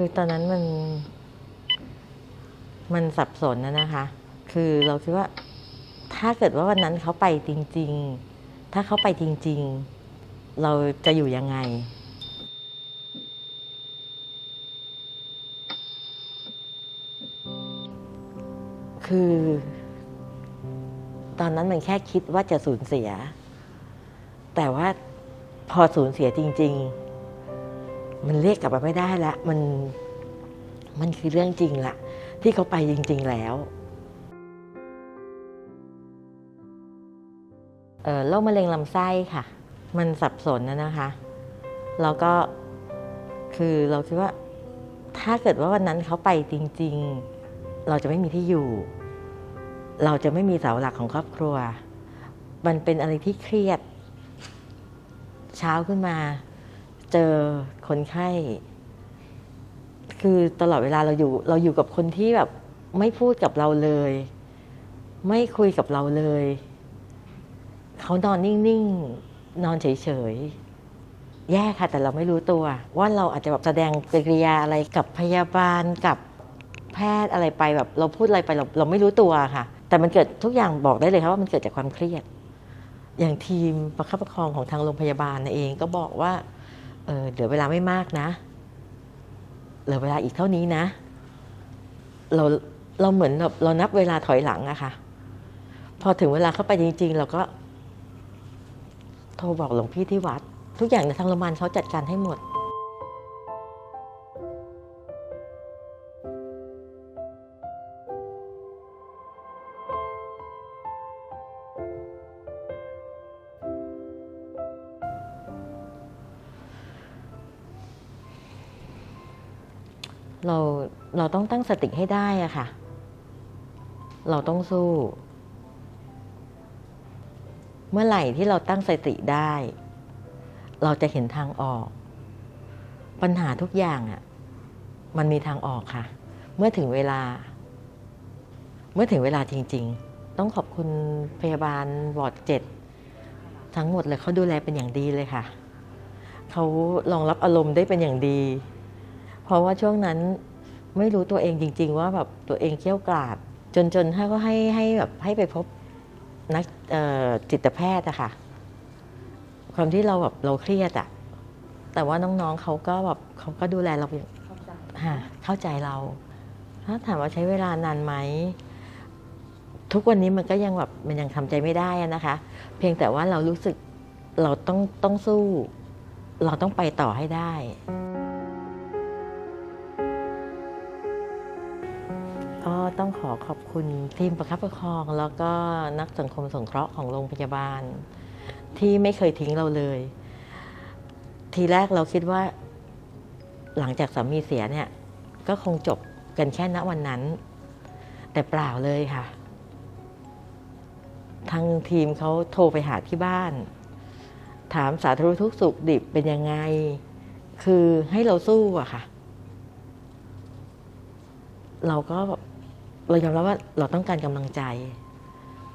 คือตอนนั้นมัน มันสับสนนะนะคะ คือเราคิดว่า ถ้าเกิดว่าวันนั้นเขาไปจริง ๆ ถ้าเขาไปจริง ๆ เราจะอยู่ยังไงคือ ตอนนั้นมันแค่คิดว่าจะสูญเสีย แต่ว่าพอสูญเสียจริง ๆ มันเรียกกลับมาไม่ได้ละมันมันคือเรื่องจริงละที่เขาไปจริง ๆแล้วเออโรคมะเร็งลำไส้ค่ะ มันสับสนนะนะคะ แล้วก็คือเราคิดว่าถ้าเกิดว่าวันนั้นเขาไปจริง ๆ เราจะไม่มีที่อยู่ เราจะไม่มีเสาหลักของครอบครัว มันเป็นอะไรที่เครียด เช้าขึ้นมา เจอคนไข้ คือตลอดเวลาเราอยู่ เราอยู่กับคนที่แบบไม่พูดกับเราเลย ไม่คุยกับเราเลย เขานอนนิ่งๆ นอนเฉยๆ แย่ค่ะ แต่เราไม่รู้ตัว ว่าเราอาจจะแบบแสดงกริยาอะไรกับพยาบาลกับแพทย์อะไรไปแบบ เราพูดอะไรไปเราเราไม่รู้ตัวค่ะ แต่มันเกิดทุกอย่างบอกได้เลยครับว่ามันเกิดจากความเครียด อย่างทีมประคับประคองของทางโรงพยาบาลเองก็บอกว่า เออเหลือเวลาไม่มากนะ เหลือเวลาอีกเท่านี้นะ เราเราเหมือนแบบเรานับเวลาถอยหลังอะค่ะ พอถึงเวลาเข้าไปจริง ๆ เราก็ โทรบอกหลวงพี่ที่วัด ทุกอย่างในทางโรงพยาบาลเขาจัดการให้หมด เราเราต้องตั้งสติให้ได้อะค่ะ เราต้องสู้ เมื่อไหร่ที่เราตั้งสติได้ เราจะเห็นทางออก ปัญหาทุกอย่างอะมันมีทางออกค่ะ เมื่อถึงเวลา เมื่อถึงเวลาจริง ๆ ต้องขอบคุณพยาบาลวอร์ดเจ็ดทั้งหมดเลยเขาดูแลเป็นอย่างดีเลยค่ะ เขารองรับอารมณ์ได้เป็นอย่างดี เพราะว่าช่วงนั้นไม่รู้ตัวเองจริง ๆ ว่าแบบตัวเองเกี้ยวกราด จนจนถ้าก็ให้ให้แบบให้ไปพบนักเอ่อจิตแพทย์อะค่ะ ความที่เราแบบเราเครียดอะแต่ว่าน้องๆเขาก็แบบเขาก็ดูแลเราเป็นค่ะเข้าใจเรา ถ้าถามว่าใช้เวลานานไหม ทุกวันนี้มันก็ยังแบบมันยังทำใจไม่ได้อะนะคะ เพียงแต่ว่าเรารู้สึกเราต้องต้องสู้ เราต้องไปต่อให้ได้ ขอขอบคุณทีมประคับประคอง แล้วก็นักสังคมสงเคราะห์ของโรงพยาบาล ที่ไม่เคยทิ้งเราเลย ทีแรกเราคิดว่า หลังจากสามีเสียเนี่ย ก็คงจบกันแค่ณวันนั้น แต่เปล่าเลยค่ะ ทางทีมเขาโทรไปหาที่บ้าน ถามสาธุทุกสุขดิบเป็นยังไง คือให้เราสู้อะค่ะ เราก็แบบ เรายอมรับว่าเราต้องการกำลังใจ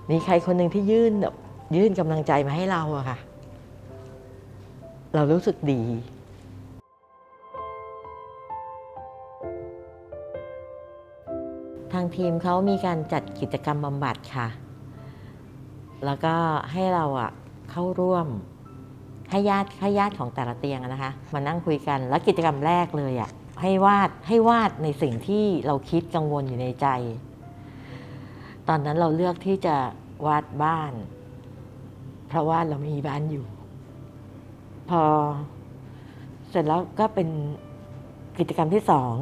มีใครคนหนึ่งที่ยื่นแบบยื่นกำลังใจมาให้เราอะค่ะ เรารู้สึกดีทางทีมเขามีการจัดกิจกรรมบำบัดค่ะ แล้วก็ให้เราอะเข้าร่วมให้ญาติให้ญาติของแต่ละเตียงนะคะ มานั่งคุยกัน แล้วกิจกรรมแรกเลยอะ ให้วาดให้วาดในสิ่งที่เราคิดกังวลอยู่ในใจ ตอนนั้นเราเลือกที่จะวาดบ้าน เพราะว่าเรามีบ้านอยู่ พอ เสร็จแล้วก็เป็นกิจกรรมที่สอง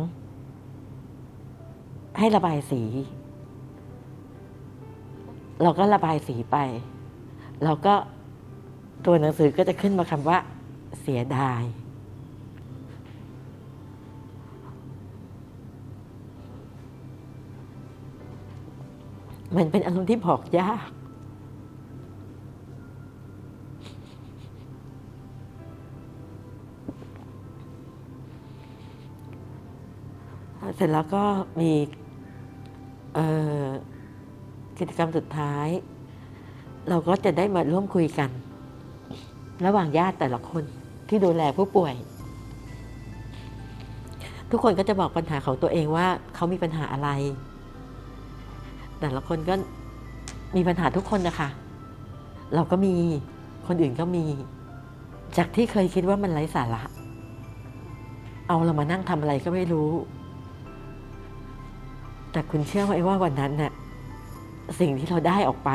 ให้ระบายสี เราก็ระบายสีไป เราก็ตัวหนังสือก็จะขึ้นมาคำว่า เสียดาย มันเป็นอารมณ์ที่บอกยาก เสร็จแล้วก็มีกิจกรรมสุดท้าย เราก็จะได้มาร่วมคุยกัน ระหว่างญาติแต่ละคนที่ดูแลผู้ป่วย ทุกคนก็จะบอกปัญหาของตัวเองว่าเขามีปัญหาอะไร แต่ละคนก็มีปัญหาทุกคนนะคะ เราก็มีคนอื่นก็มี จากที่เคยคิดว่ามันไร้สาระ เอาเรามานั่งทำอะไรก็ไม่รู้ แต่คุณเชื่อไหมว่าวันนั้นน่ะสิ่งที่เราได้ออกไป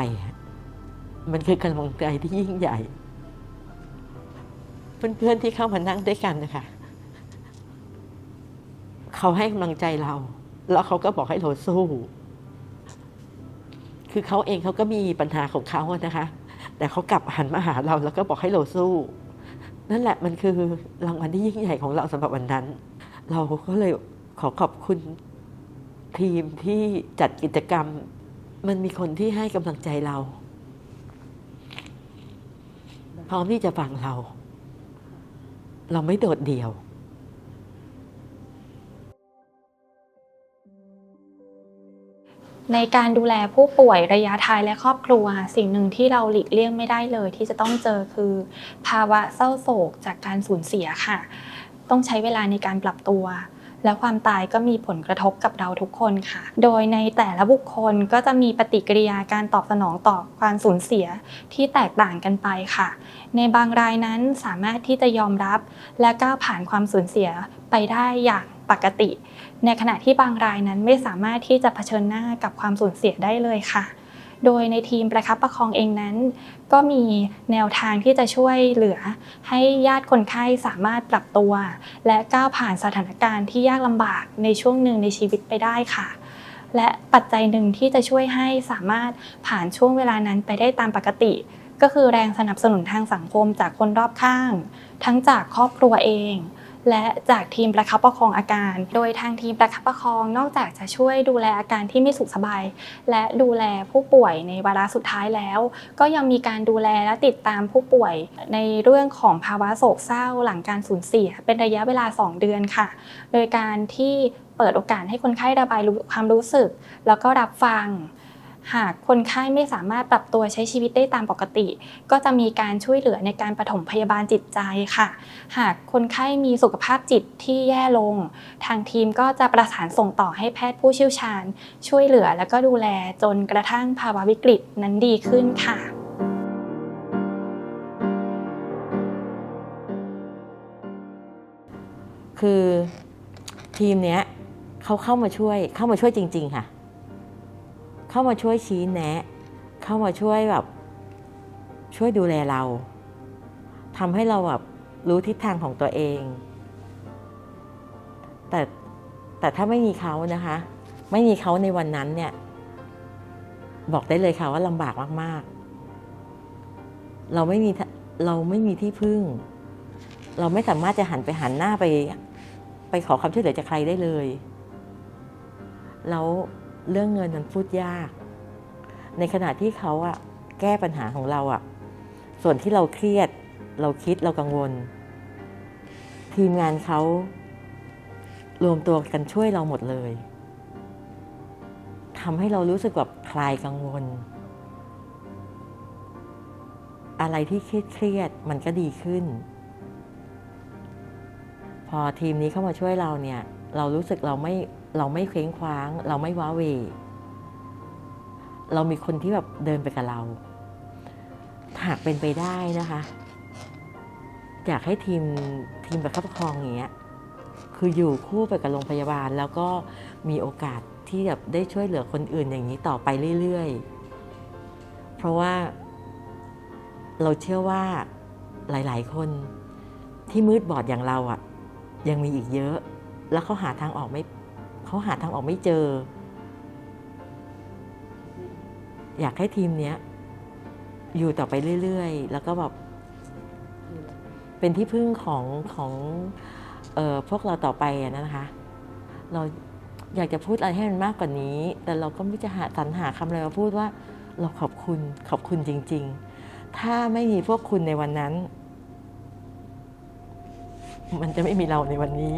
มันคือกำลังใจที่ยิ่งใหญ่ เพื่อนๆที่เข้ามานั่งด้วยกันนะคะเขาให้กำลังใจเรา แล้วเขาก็บอกให้เราสู้ คือเขาเองเขาก็มีปัญหาของเขาอะนะคะ แต่เขากลับหันมาหาเราแล้วก็บอกให้เราสู้ นั่นแหละมันคือรางวัลที่ยิ่งใหญ่ของเราสำหรับวันนั้น เราก็เลยขอขอบคุณทีมที่จัดกิจกรรม มันมีคนที่ให้กำลังใจเรา พร้อมที่จะฟังเรา เราไม่โดดเดี่ยว ในการดูแลผู้ป่วยระยะท้ายและครอบครัว สิ่งหนึ่งที่เราหลีกเลี่ยงไม่ได้เลย ที่จะต้องเจอคือ ภาวะเศร้าโศกจากการสูญเสียค่ะ ต้องใช้เวลาในการปรับตัว และความตายก็มีผลกระทบกับเราทุกคนค่ะ โดยในแต่ละบุคคลก็จะมีปฏิกิริยาการตอบสนองต่อความสูญเสียที่แตกต่างกันไปค่ะ ในบางรายนั้นสามารถที่จะยอมรับ และก้าวผ่านความสูญเสียไปได้อย่าง ปกติ ในขณะที่บางรายนั้นไม่สามารถที่จะเผชิญหน้ากับความสูญเสียได้เลยค่ะ โดยในทีมประคับประคองเองนั้น ก็มีแนวทางที่จะช่วยเหลือ ให้ญาติคนไข้สามารถปรับตัว และก้าวผ่านสถานการณ์ที่ยากลำบากในช่วงหนึ่งในชีวิตไปได้ค่ะและปัจจัยหนึ่งที่จะช่วยให้สามารถผ่านช่วงเวลานั้นไปได้ตามปกติ ก็คือแรงสนับสนุนทางสังคมจากคนรอบข้าง ทั้งจากครอบครัวเอง และจากทีมประคับประคองอาการ โดยทางทีมประคับประคองนอกจากจะช่วยดูแลอาการที่ไม่สุขสบาย และดูแลผู้ป่วยในวาระสุดท้ายแล้ว ก็ยังมีการดูแลและติดตามผู้ป่วยในเรื่องของภาวะโศกเศร้าหลังการสูญเสีย เป็นระยะเวลา 2 เดือนค่ะ โดยการที่เปิดโอกาสให้คนไข้ระบายความรู้สึก แล้วก็รับฟัง หากคนไข้ไม่สามารถปรับตัวใช้ชีวิตได้ตามปกติ ก็จะมีการช่วยเหลือในการปฐมพยาบาลจิตใจค่ะ หากคนไข้มีสุขภาพจิตที่แย่ลง ทางทีมก็จะประสานส่งต่อให้แพทย์ผู้เชี่ยวชาญ ช่วยเหลือและก็ดูแลจนกระทั่งภาวะวิกฤตนั้นดีขึ้นค่ะคือทีมเนี้ยเขาเข้ามาช่วยเข้ามาช่วยจริง ๆ ค่ะ เข้ามาช่วยชี้แนะ เข้ามาช่วยแบบช่วยดูแลเราทำให้เราแบบรู้ทิศทางของตัวเอง แต่แต่ถ้าไม่มีเขานะคะ ไม่มีเขาในวันนั้นเนี่ย บอกได้เลยค่ะว่าลำบากมาก ๆ เราไม่มีเราไม่มีที่พึ่ง เราไม่สามารถจะหันไปหันหน้าไป ไปขอความช่วยเหลือจากใครได้เลย แล้ว เรื่องเงินมันพูดยาก ในขณะที่เขาอะแก้ปัญหาของเราอะส่วนที่เราเครียด เราคิดเรากังวล ทีมงานเขารวมตัวกันช่วยเราหมดเลยทำให้เรารู้สึกแบบคลายกังวล อะไรที่เครียดเครียดมันก็ดีขึ้น พอทีมนี้เข้ามาช่วยเราเนี่ย เรารู้สึกเราไม่ เราไม่เคว้งคว้าง เราไม่ว้าเว เรามีคนที่แบบเดินไปกับเรา หากเป็นไปได้นะคะ อยากให้ทีมทีมประคับประคองอย่างเงี้ยคืออยู่คู่ไปกับโรงพยาบาล แล้วก็มีโอกาสที่แบบได้ช่วยเหลือคนอื่นอย่างนี้ต่อไปเรื่อยๆ เพราะว่าเราเชื่อว่าหลายๆ คนที่มืดบอดอย่างเราอะ่ะ ยังมีอีกเยอะ แล้วเขาหาทางออกไม่ เขาหาทางออกไม่เจอ อยากให้ทีมเนี้ยอยู่ต่อไปเรื่อยๆ แล้วก็แบบเป็นที่พึ่งของของเออพวกเราต่อไปนะคะ เราอยากจะพูดอะไรให้มันมากกว่านี้ แต่เราก็ไม่จะหาสรรหาคำอะไรมาพูดว่า เราขอบคุณขอบคุณจริง ๆ ถ้าไม่มีพวกคุณในวันนั้น มันจะไม่มีเราในวันนี้